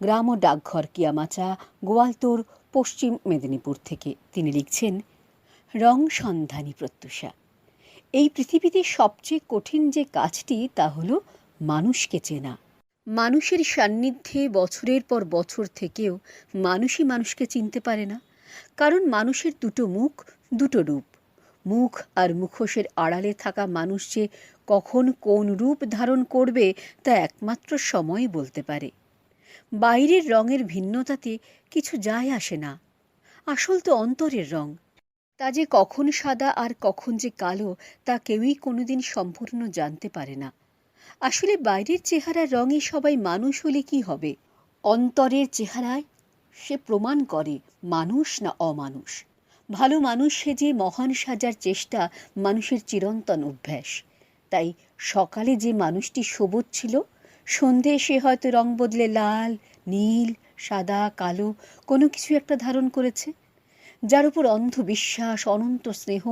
গ্রাম ও ডাকঘর কিয়ামাচা, গোয়ালতোর, পশ্চিম মেদিনীপুর থেকে তিনি লিখছেন, রং সন্ধানী প্রত্যুষা। এই পৃথিবীতে সবচেয়ে কঠিন যে কাজটি তা হলো মানুষকে চেনা। মানুষের সান্নিধ্যে বছরের পর বছর থেকেও মানুষই মানুষকে চিনতে পারে না। কারণ মানুষের দুটো মুখ, দুটো রূপ। মুখ আর মুখোশের আড়ালে থাকা মানুষ যে কখন কোন রূপ ধারণ করবে তা একমাত্র সময় বলতে পারে। বাইরের রঙের ভিন্নতাতে কিছু যায় আসে না। আসল তো অন্তরের রং। তা যে কখন সাদা আর কখন যে কালো, তা কেউই কোনোদিন সম্পূর্ণ জানতে পারে না। আসলে বাইরের চেহারার রঙে সবাই মানুষ হলে কি হবে? অন্তরের চেহারায় সে প্রমাণ করে, মানুষ না অমানুষ? ভালো মানুষ সেজে মহান সাজার চেষ্টা মানুষের চিরন্তন অভ্যাস। তাই সকালে যে মানুষটি সবুজ ছিল সন্ধে সে হয়তো রং বদলে লাল, নীল, সাদা, কালো কোনো কিছু একটা ধারণ করেছে, যার উপর অন্ধবিশ্বাস, অনন্ত স্নেহ,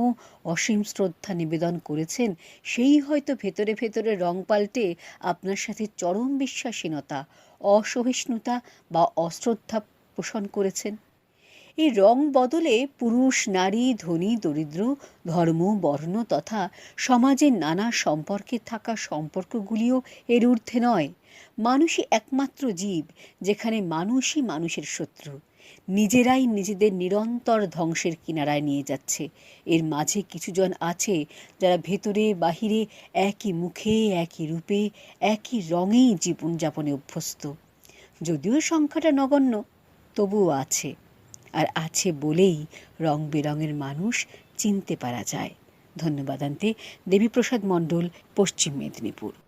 অসীম শ্রদ্ধা নিবেদন করেছেন, সেই হয়তো ভেতরে ভেতরে রং পাল্টে আপনার সাথে চরম বিশ্বাসীনতা অসহিষ্ণুতা বা অশ্রদ্ধা পোষণ করেছেন। এই রং বদলে পুরুষ, নারী, ধনী, দরিদ্র, ধর্ম, বর্ণ তথা সমাজের নানা সম্পর্কে থাকা সম্পর্কগুলিও এর ঊর্ধ্বে নয়। মানুষই একমাত্র জীব, যেখানে মানুষই মানুষের শত্রু। নিজেরাই নিজেদের নিরন্তর ধ্বংসের কিনারায় নিয়ে যাচ্ছে। এর মাঝে কিছুজন আছে যারা ভেতরে, বাহিরে, একই মুখে, একই রূপে, একই রঙেই জীবনযাপনে অভ্যস্ত। যদিও সংখ্যাটা নগণ্য, তবুও আছে। আর আছে বলেই রং বেরঙের মানুষ চিনতে পারা যায়। ধন্যবাদ আনতে দেবীপ্রসাদ মণ্ডল, পশ্চিম মেদিনীপুর।